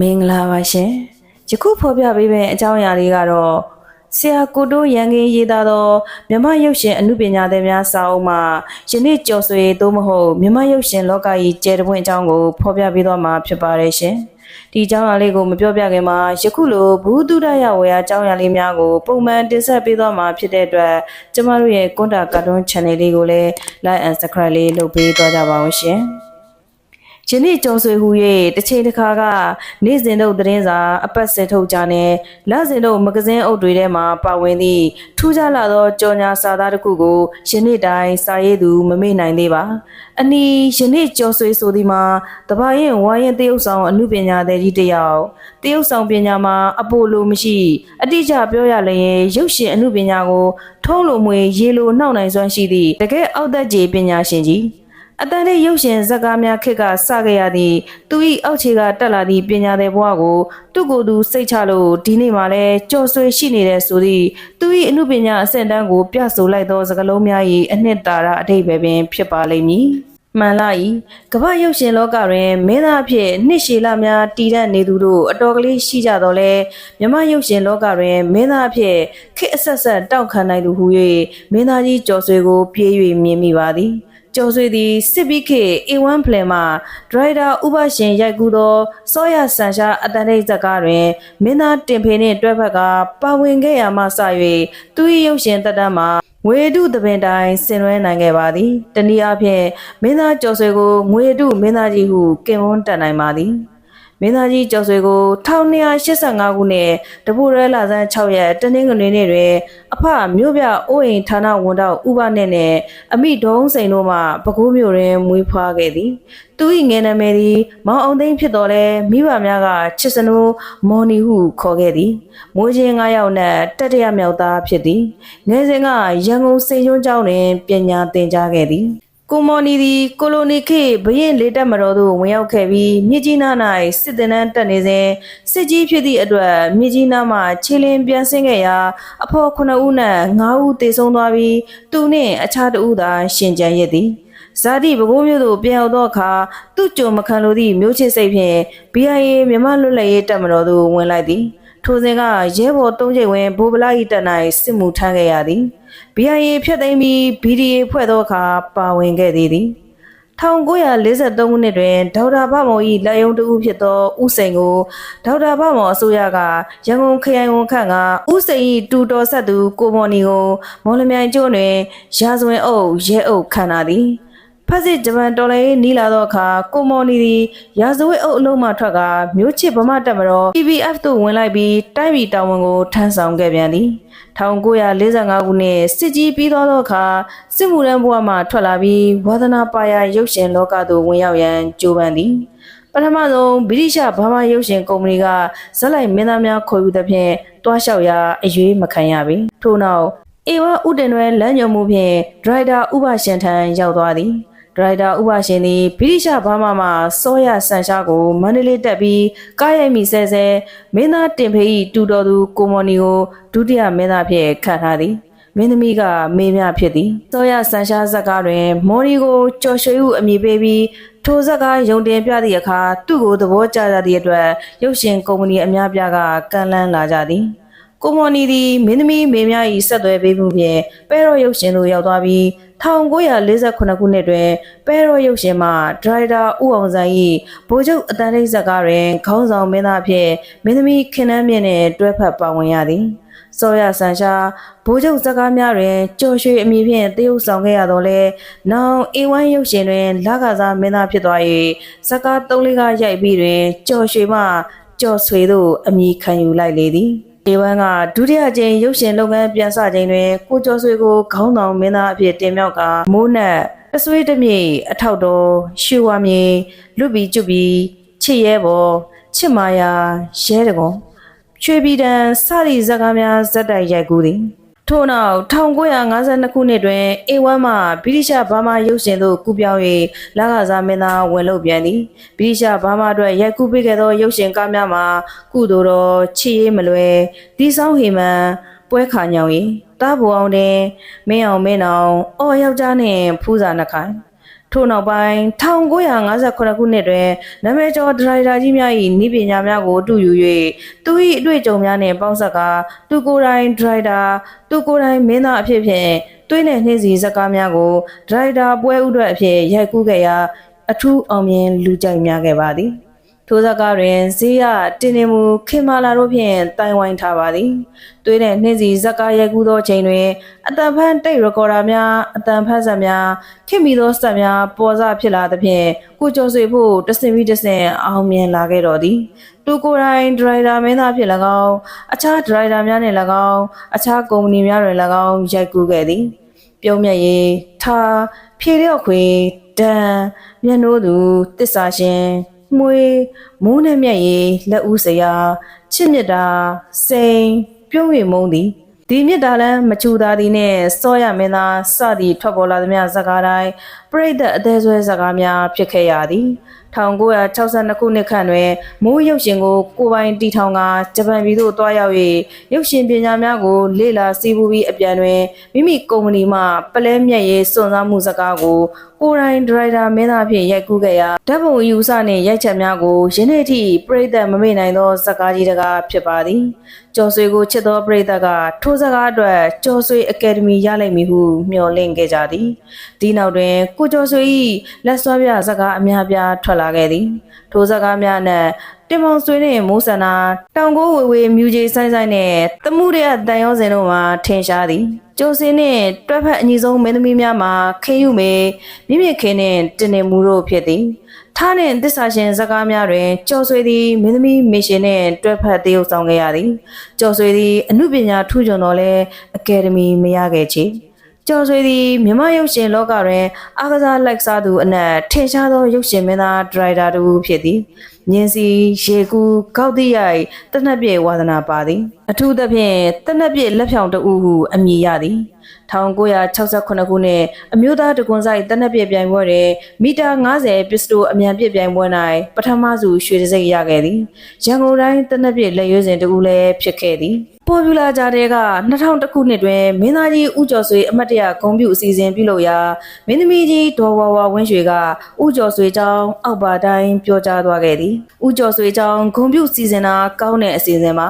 မင်္ဂလာပါရှင်ယခုဖော်ပြပေးမယ့်အကြောင်းအရာလေးကတော့ဆရာကိုတိုးရန်ကင်းရေးသားသောမြမရုပ်ရှင်အမှုပညာသည်များစာအုပ်မှာယနေ့ကြော်ဆွေသို့မဟုတ်မြမရုပ်ရှင်လောကကြီးကျယ်တပွင့်အကြောင်းကိုဖော်ပြပေးသွားမှာဖြစ်ပါတယ်ရှင်ဒီအကြောင်းအရာလေးကိုမပြောပြခင်မှာယခုလိုဘူးတုဒရဝေယအကြောင်းအရာလေးများကိုပုံမှန်တင်ဆက်ပေးသွားမှာဖြစ်တဲ့အတွက်ကျမတို့ရဲ့ကွန်တာကာတွန်း channel လေးကိုလည်း like and subscribe လေးလုပ်ပေးသွားကြပါဦးရှင် ယနေ့ကြော်ဆွေဟူ၍တစ်ချိန်တစ်ခါကနေ့စဉ်တို့သတင်းစာအပတ်စဉ်ထုတ်ကြနဲ့လစဉ်တို့မဂဇင်းအုပ်တွေထဲမှာပါဝင်သည့်ထူးခြားလာသောကြော်ညာစာသားတစ်ခုကိုယနေ့တိုင်းစာရေးသူမမေ့နိုင်သေးပါအနီးယနေ့ကြော်ဆွေဆိုသည်မှာတပါရင်ဝါရင်တရုတ်ဆောင်အမှုပညာသည်ကြီးတစ်ယောက်တရုတ်ဆောင်ပညာမှာအပိုလိုမရှိ အတိအကျပြောရလျင်ရုပ်ရှင်အမှုပညာကိုထုံးလိုမွေရေလိုနှောက်နိုင်စွမ်းရှိသည့်တကယ်အောက်သက်ကြီးပညာရှင်ကြီး အတန်တဲ့ရုပ်ရှင်ဇာတ်ကားများခေတ်ကစခဲ့ရသည့်သူ၏အောက်ခြေကတက်လာသည့်ပညာသည်ဘဝကိုသူ့ကိုယ်သူစိတ်ချလို့ဒီနေ့မှလည်းကြော်ဆွေရှိနေတဲ့ဆိုသည့်သူ၏အမှုပညာအဆင့်တန်းကိုပြဆိုလိုက်သောစကားလုံးများ၏အနှစ်သာရအတိတ်ပဲပင်ဖြစ်ပါလိမ့်မည်မှန်လားဤကမ္ဘာရုပ်ရှင်လောကတွင်မင်းသားအဖြစ်နှစ်ရှည်လများတည်တတ်နေသူတို့အတော်ကလေးရှိကြတော့လဲမြမရုပ်ရှင်လောကတွင်မင်းသားအဖြစ်ခေတ်အဆက်ဆက်တောက်ခံနိုင်သူဟု၍မင်းသားကြီးကျော်ဆွေကိုပြေး၍မြင်မိပါသည် ကျော်ဆွေသည်စစ်ပြီးခေ A1 ဖလင်မှဒရိုက်တာဥပရှင်ရိုက်ကူးသောစောရဆန်ရှာအတန်တိတ်ဇာတ်ကားတွင်မင်းသားတင်ဖေနှင့်တွဲဖက်ကပါဝင်ခဲ့ရမှစ၍သူ၏ရုပ်ရှင်တက်တမ်းမှာငွေတုသပင်တိုင်းဆင်နွှဲနိုင်ခဲ့ပါသည်တနည်းအားဖြင့်မင်းသားကျော်ဆွေကိုငွေတုမင်းသားကြီးဟုကင်ဝန်းတက်နိုင်ပါသည် မင်းသားကြီးကျော်ဆွေကို1285ခုနှစ်တပူရဲလာဆန်း6ရက်တနင်္ဂနွေနေ့တွင်အဖမြို့ပြအိုးအိမ်ဌာနဝန်တော်ဥပနဲ့နဲ့အမိဒုံးစိန်တို့မှပဲခူးမြို့တွင်မွေးဖွားခဲ့သည်သူ၏ငယ်နာမည်သည်မောင်အောင်သိန်းဖြစ်တော်လဲမိဘများကချစ်စနိုးမော်နီဟုခေါ်ခဲ့သည်မွေးချင်း9ယောက်နဲ့တတရမြောက်သားဖြစ်သည်ငယ်စဉ်ကရန်ကုန်စိန်ကျွန်းကျောင်းတွင်ပညာသင်ကြားခဲ့သည် ကိုမော်နီသည်ကိုလိုနီခေတ်ဘရင်လေးတက်မတော်သို့ဝင်ရောက်ခဲ့ပြီးမြစ်ကြီးနား၌စစ်သည်နှန်းတက်နေစဉ်စစ်ကြီးဖြစ်သည့်အတွက်မြစ်ကြီးနားမှခြေလင်းပြန်ဆင်းခဲ့ရာအဖော်9ဦးနဲ့9ဦးသေဆုံးသွားပြီးသူနှင့်အခြားတဦးသာရှင်ကျန်ရစ်သည်ဇာတိပဲခူးမြို့သို့ပြန်ရောက်သောအခါသူ့ကြုံမခံလိုသည့်မျိုးချစ်စိတ်ဖြင့် BIA မြန်မာလွတ်လပ်ရေးတပ်မတော်သို့ဝင်လိုက်သည်ထိုစဉ်ကရဲဘော်၃ချိန်ဝင်ဘိုးဗလာ၏တပ်၌စစ်မှုထမ်းခဲ့ရသည် BIA ဖျက်သိမ်းပြီး BDA ဖွဲ့သောအခါပါဝင်ခဲ့သေးသည်1943ခုနှစ်တွင်ဒေါက်တာဗမော်၏လက်ယုံတဦးဖြစ်သောဦးစိန်ကိုဒေါက်တာဗမော်အစိုးရကရန်ကုန်ခရိုင်ဝန်ခန့်ကဦးစိန်၏တူတော်ဆက်သူကိုမော်နီကိုမော်လမြိုင်ကျွန်းတွင်ရာဇဝင်အုပ်ရဲအုပ်ခန့်ထားသည် ဖက်စစ်ဂျပန်တော်လှန်ရေးနီးလာသောအခါကိုမော်နီသည်ရာဇဝတ်အုပ်အလုံးမှထွက်ကမြို့ချစ်ဗမာတပ်မတော် PBF သို့ဝင်လိုက်ပြီးတိုက်ပြည်တာဝန်ကိုထမ်းဆောင်ခဲ့ပြန်သည်1945ခုနှစ်စစ်ကြီးပြီးသောအခါစစ်မှုထမ်းဘဝမှထွက်လာပြီးဝါသနာပါရာရုပ်ရှင်လောကသို့ဝင်ရောက်ရန်ကြိုးပမ်းသည်ပထမဆုံးဗြိတိရှဘာမာရုပ်ရှင်ကုမ္ပဏီကဇက်လိုက်မင်းသားများခေါ်ယူသဖြင့်တွားလျှောက်ရာအရွေးမခံရပေထို့နောက်အေဝဥတင်တွဲလမ်းညွှန်မှုဖြင့်ဒရိုက်တာဥပရှင်ထံရောက်သွားသည် ဒရိုက်တာဥပရှင်သည်ဗြိတိရှဘာမာမှစောရဆန်ရှားကိုမန္တလေးတက်ပြီးကားရိုက်မိဆဲဆဲမင်းသားတင်ဖေး၏တူတော်သူကိုမော်နီကိုဒုတိယမင်းသားဖြင့်ခန့်ထားသည်မင်းသမီးကမေမြဖြစ်သည်စောရဆန်ရှားဇက်ကားတွင် မော်နီကိုကြော်ရွှေဟုအမည်ပေးပြီးထိုဇက်ကားယုံတင်ပြသည့်အခါသူ့ကိုသဘောကျကြသည့်အတွက်ရုပ်ရှင်ကုမ္ပဏီအများပြားကကန့်လန်းလာကြသည်ကိုမော်နီသည်မင်းသမီးမေများ၏ဆက်သွယ်ပေးမှုဖြင့်ပဲရော့ရုပ်ရှင်သို့ရောက်သွားပြီး 1948ခုနှစ်တွင်ပဲရော့ရုပ်ရှင်မှဒရိုက်တာဦးအောင်ဆိုင်၏ဗိုလ်ချုပ်အတန်တိတ်ဇာတ်ကားတွင်ခေါင်းဆောင်မင်းသားဖြင့်မင်းသမီးခင်နှမ်းမြင့်နှင့်တွဲဖက်ပါဝင်ရသည်စောရဆန်ရှာဗိုလ်ချုပ်ဇာတ်ကားများတွင်ကြော်ရွှေအမည်ဖြင့်တရုပ်ဆောင်ခဲ့ရတော့လဲနောင် A1 ရုပ်ရှင်တွင်လကစားမင်းသားဖြစ်သွား၍ဇာတ်ကား၃လေးကားရိုက်ပြီးတွင်ကြော်ရွှေမှကြော်ဆွေသို့အမည်ခံယူလိုက်လေသည် ဒေဝမ်ကဒုတိယကြိမ်ရုပ်ရှင်လုပ်ငန်းပြန်စချိန်တွင်ကိုကျော်ဆွေကိုခေါင်းဆောင်မင်းသားအဖြစ်တင်မြှောက်ကမိုးနက်တဆွေးတမြေအထောက်တော်ရွှေဝါမြေလွတ်ပြီးကျွတ်ပြီးချစ်ရဲဘော်ချစ်မာယာရဲတကွန်ချွေပြည်တန်စသည့်ဇာတ်ကားများဇက်တိုက်ရိုက်ကူးသည် ထို့နောက်1952ခုနှစ်တွင် A1 မှဗြိတိရှဘာမာရုပ်ရှင်သို့ကူးပြောင်း၍လကစားမင်းသားဝင်လုပ်ပြန်သည်ဗြိတိရှဘာမာအတွက်ရိုက်ကူးပေးခဲ့သောရုပ်ရှင်ကားများမှာကုသိုလ်တော်ချီရေးမလွယ်ဒီဆောင်ဟေမန်ပွဲခါညောင်ရီတားဘူအောင်တင်မင်းအောင်မင်းအောင်အော်ယောက်ျားနှင့်ဖူးစာနှခိုင် ထို့နောက်ပိုင်း1958ခုနှစ်တွင်နာမည်ကျော်ဒရိုက်တာကြီးများ၏ဤပညာများကိုအတူယူ၍သူ၏အတွေ့အကြုံများနှင့်ပေါင်းစပ်ကာသူကိုယ်တိုင်ဒရိုက်တာသူကိုယ်တိုင်မင်းသားအဖြစ်ဖြင့်တွင်းနှင့်နှင်းစီဇာတ်ကားများကိုဒရိုက်တာပွဲဥအတွက်အဖြစ်ရိုက်ကူးခဲ့ရာအထူးအောင်မြင်လူကြိုက်များခဲ့ပါသည် ထိုဇာတ်ကားတွင်ဇေယတင်နေမူခင်မာလာတို့ဖြင့်တိုင်ဝိုင်းထားပါသည်။သွေးတဲ့နှင်းစီဇက်ကားရိုက်ကူးသောချိန်တွင်အတန်ဖန်တိတ်ရကော်ဒါများအတန်ဖန်ဆက်များခင်မီသောစက်များပေါ်စားဖြစ်လာသဖြင့်ကိုကျော်ဆွေဖို့တဆင်ပြီးတဆင်အောင်မြင်လာခဲ့တော်သည်။သူကိုယ်တိုင်ဒရိုက်တာမင်းသားဖြစ်၎င်းအခြားဒရိုက်တာများနှင့်၎င်းအခြားကုမ္ပဏီများတွင်၎င်းရိုက်ကူးခဲ့သည်။ပြုံးမြတ်ရေးထားဖြေလျော့ခွေတန်မျက်နှိုးသူတစ္ဆာရှင် မွေမိုးနဲ့မြက်ရည်လက်ဦးစရာချစ်မြတ်တာစိန်ပြုံးရမုံသည်ဒီမြတ်တာလန်းမချူသားသည်နှင့်စောရမင်းသားစသည်ထွက်ပေါ်လာသည်များဇာကားတိုင်းပြိတ္တအသေးဆွဲဇာကားများဖြစ်ခဲ့ရသည် 1962ခုနှစ်ခန့်တွင်မိုးရုပ်ရှင်ကိုကိုပိုင်တီထောင်ကဂျပန်ပြည်သို့တွားရောက်၍ရုပ်ရှင်ပညာများကို လေ့လာစီးပူးပြီးအပြန်တွင်မိမိကုမ္ပဏီမှပလဲမြက်ရေးစွန့်စားမှုစကားကိုကိုယ်တိုင်ဒရိုက်တာမင်းသားဖြင့်ရိုက်ကူးခဲ့ရာဓာတ်ပုံအယူအဆနှင့်ရိုက်ချက်များကိုယနေ့ထိပြည်သက်မမေ့နိုင်သောဇာကားကြီးတကားဖြစ်ပါသည်ကျော်ဆွေကိုချစ်သောပြည်သက်ကထိုးစကားအတွက်ကျော်ဆွေအကယ်ဒမီရလိမ့်မည်ဟုမျှော်လင့်ခဲ့ကြသည်ဒီနောက်တွင်ကိုကျော်ဆွေ၏လက်စွမ်းပြဇာကားအများပြားထွက်လာခဲ့သည်ထိုဇာကားများနှင့်တင်မောင်ဆွေနှင့်မိုးဆန္နာတောင်ကိုဝေဝေမြူကြီးဆိုင်ဆိုင်နှင့်တမှုရတန်ရောစင်တို့မှာထင်ရှားသည်ကျိုးစင်းနှင့်တွက်ဖက်အညီဆုံးမင်းသမီးများမှာခေယူမေမြင့်မြင့်ခင်းနှင့်တင်နေမှုတို့ဖြစ်သည်ထားနှင့်သစ္စာရှင်ဇာကားများတွင်ကျော်ဆွေသည်မင်းသမီးမေရှင်နှင့်တွဲဖက်တရုပ်ဆောင်ခဲ့ရသည်ကျော်ဆွေသည်အမှုပညာထူးချွန်တော်လဲအကယ်ဒမီမရခဲ့ချေ ကျော်ဆွေသည်မြမရုပ်ရှင်လောကတွင်အားကစားလိုက်စားသူအနက်ထင်ရှားသောရုပ်ရှင်မင်းသားဒရိုက်တာတူဖြစ်သည်မြင်းစီရေကူကောက်တိရိုက်တနက်ပြေဝါသနာပါသည်အထူးသဖြင့်တနက်ပြေလက်ဖြောင်တူဟုအမည်ရသည်1968ခုနှစ်အမျိုးသားတကွန်ဆိုင်တနက်ပြပြိုင်ပွဲတွင်မီတာ90ပစ္စတိုအမြန်ပြပြိုင်ပွဲ၌ပထမစုရွှေတံဆိပ်ရခဲ့သည်ရန်ကုန်တိုင်းတနက်ပြလက်ရွေးစဉ်တကူလည်းဖြစ်ခဲ့သည် ပေါ်ပူလာကြတဲ့က2000ခုနှစ်တွင်မင်းသားကြီးဦးကျော်ဆွေအမတ်တရဂုံပြူအစီအစဉ်ပြုလုပ်ရာမင်းသမီးကြီးဒေါ်ဝါဝါဝင်းရွှေကဦးကျော်ဆွေကြောင်းအောက်ပါတိုင်းပြောကြားသွားခဲ့သည်ဦးကျော်ဆွေကြောင်းဂုံပြူစီစဉ်တာကောင်းတဲ့အစီအစဉ်ပါ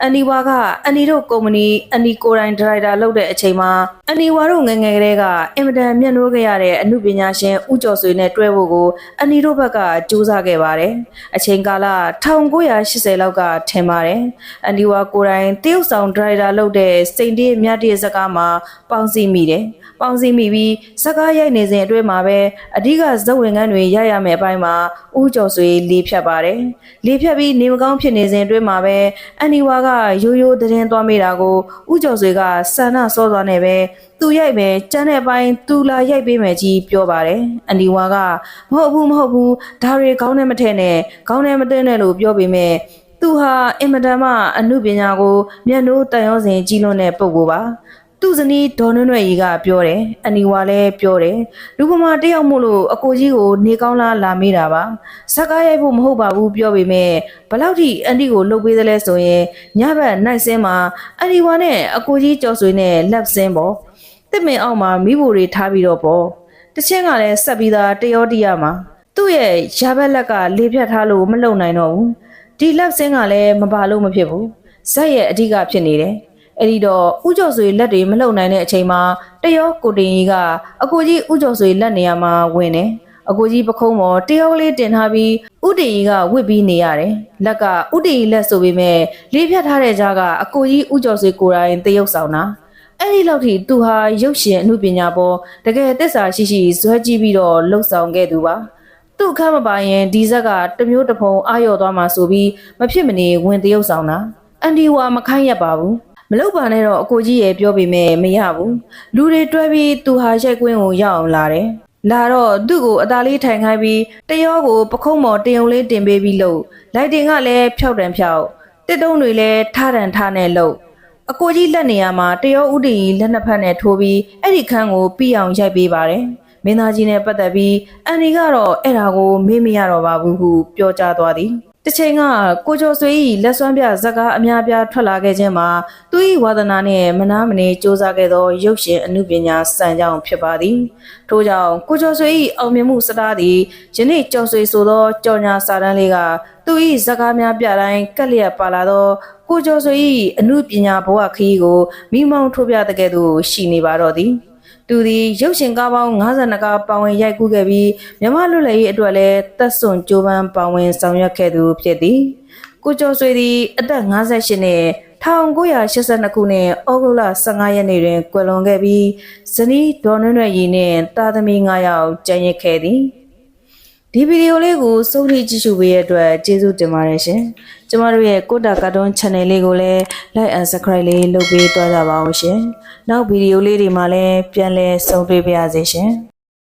အန်ဒီဝါကအန်ဒီတို့ကုမ္ပဏီအန်ဒီကိုရိုင်းဒရိုက်တာလုပ်တဲ့အချိန်မှာအန်ဒီဝါတို့ငယ်ငယ်ကလေးကအင်မတန်မျက်နှိုးခဲ့ရတဲ့အမှုပညာရှင်ဦးကျော်ဆွေနဲ့တွဲဖို့ကိုအန်ဒီတို့ဘက်ကစူးစမ်းခဲ့ပါတယ်အချိန်ကာလ1980လောက်ကထင်ပါတယ်အန်ဒီဝါကိုရိုင်းတရုတ်ဆောင်ဒရိုက်တာလုပ်တဲ့စိန်တည်းမြတ်တည်းစကားမှာပေါင်းစည်းမိတယ်ပေါင်းစည်းမိပြီးစကားရိုက်နေစဉ်အတွင်းမှာပဲအဓိကဇက်ဝင်ခန်းတွေရရမယ်အပိုင်းမှာဦးကျော်ဆွေလေးဖြတ်ပါတယ်လေးဖြတ်ပြီးနေမကောင်းဖြစ်နေစဉ်အတွင်းမှာပဲအန်ဒီဝါကရိုးရိုးသတင်းသွားမိတာကိုဦးကျော်ဆွေကဆန္ဒစောသွားနေပဲသူရိုက်မယ်ကျန်းတဲ့အပိုင်းသူလာရိုက်ပေးမယ်ကြီးပြောပါတယ်အန်ဒီဝါကမဟုတ်ဘူးမဟုတ်ဘူးဒါတွေကောင်းနေမထဲနဲ့ကောင်းနေမတဲ့နဲ့လို့ပြောပေမဲ့ သူဟာအင်မတန်မှအမှုပညာကိုမျက်နှိုးတန်ရောစင်ကြီးလွန်းတဲ့ပုံကိုပါသူ့ဇနီးဒေါ်နွဲ့နွဲ့ကြီးကပြောတယ်အနီဝါလည်းပြောတယ်လူကမာတယောက်မို့လို့အကိုကြီးကိုနေကောင်းလားလာမေးတာပါဇက်ကားရိုက်ဖို့မဟုတ်ပါဘူးပြောပေမဲ့ဘလောက်ထိအန်တီကိုလှုပ်ပေးသလဲဆိုရင်ညဘက်နိုင်စင်းမှာအနီဝါနဲ့အကိုကြီးကြော်ဆွေနဲ့လက်စင်းပေါ့တစ်မင်အောင်မှာမိဖို့တွေထားပြီးတော့ပေါ့တချင်းကလည်းဆက်ပြီးသားတရောတရမှာသူ့ရဲ့ရာဘက်လက်ကလေဖြတ်ထားလို့မလုံနိုင်တော့ဘူး ဒီလက်စင်းကလည်းမပါလို့မဖြစ်ဘူးဇက်ရဲ့အဓိကဖြစ်နေတယ်အဲ့ဒီတော့ဥကျော်ဆွေလက်တွေမလှုပ်နိုင်တဲ့အချိန်မှာတရောကိုတင်ကြီးကအကိုကြီးဥကျော်ဆွေလက်နေရာမှာဝင်တယ်အကိုကြီးပခုံးပေါ်တရောလေးတင်ထားပြီးဥတင်ကြီးကဝစ်ပြီးနေရတယ်လက်ကဥတင်ကြီးလက်ဆိုပေမဲ့လေးဖြတ်ထားတဲ့ကြားကအကိုကြီးဥကျော်ဆွေကိုယ်တိုင်တရုပ်ဆောင်တာအဲ့ဒီလောက်ထိသူဟာရုပ်ရှင်အမှုပညာပေါ်တကယ်သစ္စာရှိရှိဇွဲကြည့်ပြီးတော့လှုပ်ဆောင်ခဲ့သူပါ သူ့အခန်းမပါရင်ဒီဇက်ကတမျိုးတစ်ဖုံအာရော်သွားမှာဆိုပြီးမဖြစ်မနေဝင်တရုပ်ဆောင်တာအန်ဒီဝါမခိုင်းရပါဘူးမလုပ်ပါနဲ့တော့အကိုကြီးရဲ့ပြောပေမဲ့မရဘူးလူတွေတွဲပြီးသူဟာရိုက်ကွင်းကိုရောက်အောင်လာတယ်လာတော့သူ့ကိုအသားလေးထိုင်ခိုင်းပြီးတရောကိုပခုံးမော်တယုံလေးတင်ပေးပြီးလို့လိုက်တင်ကလည်းဖြောက်တန်ဖြောက်တစ်တုံးတွေလည်းထားတန်ထားနဲ့လို့အကိုကြီးလက်နေရာမှာတရောဥတီကြီးလက်နှစ်ဖက်နဲ့ထိုးပြီးအဲ့ဒီခန်းကိုပြီးအောင်ရိုက်ပေးပါတယ် မင်းသားကြီးနဲ့ပတ်သက်ပြီးအန်ဒီကတော့အဲ့ဒါကိုမေးမရတော့ပါဘူးဟုပြောကြားသွားသည်တတစ်ချိန်ကကိုကျော်ဆွေ၏လက်စွမ်းပြဇက်ကားအများပြားထွက်လာခဲ့ခြင်းမှာသူ၏ဝါသနာနှင့်မနာမနေစ조사ခဲ့သောရုပ်ရှင်အမှုပညာစံကြောင်းဖြစ်ပါသည်ထို့ကြောင့်ကိုကျော်ဆွေ၏အောင်မြင်မှုစတားသည်ယနေ့ကျော်ဆွေဆိုသောကြော်ညာစာတမ်းလေးကသူ၏ဇက်ကားများပြတိုင်းကက်လျက်ပါလာသောကိုကျော်ဆွေ၏အမှုပညာဘဝခရီးကိုမိမောင်းထိုးပြတဲ့ကဲ့သို့ရှိနေပါတော့သည် သူသည်ရုပ်ရှင်ကားပေါင်း52ကားပါဝင်ရိုက်ကူးခဲ့ပြီးမြမလွတ်လည်ရေးအတွက်လည်းသက်စွန်ကြိုးပမ်းပါဝင်ဆောင်ရွက်ခဲ့သူဖြစ်သည်ကိုကျော်ဆွေသည်အသက်58နှစ်1982ခုနှစ်ဩဂုတ်လ15ရက်နေ့တွင်ကွယ်လွန်ခဲ့ပြီးဇနီးဒေါ်နွဲ့နွဲ့ရီနှင့်တာသမီ9ယောက်ကျန်ရစ်ခဲ့သည် ဒီဗီဒီယိုလေးကိုစုံထိကြည့်ရှုပေးရတဲ့အတွက်ကျေးဇူးတင်ပါတယ်ရှင်။ကျမတို့ရဲ့ကိုတာကာတွန်း channel လေးကိုလည်း like and subscribe လေးလုပ်ပေးသွားကြပါအောင်ရှင်။နောက်ဗီဒီယိုလေးတွေမှာလည်းပြန်လည်ဆုံတွေ့ပါရစေရှင်။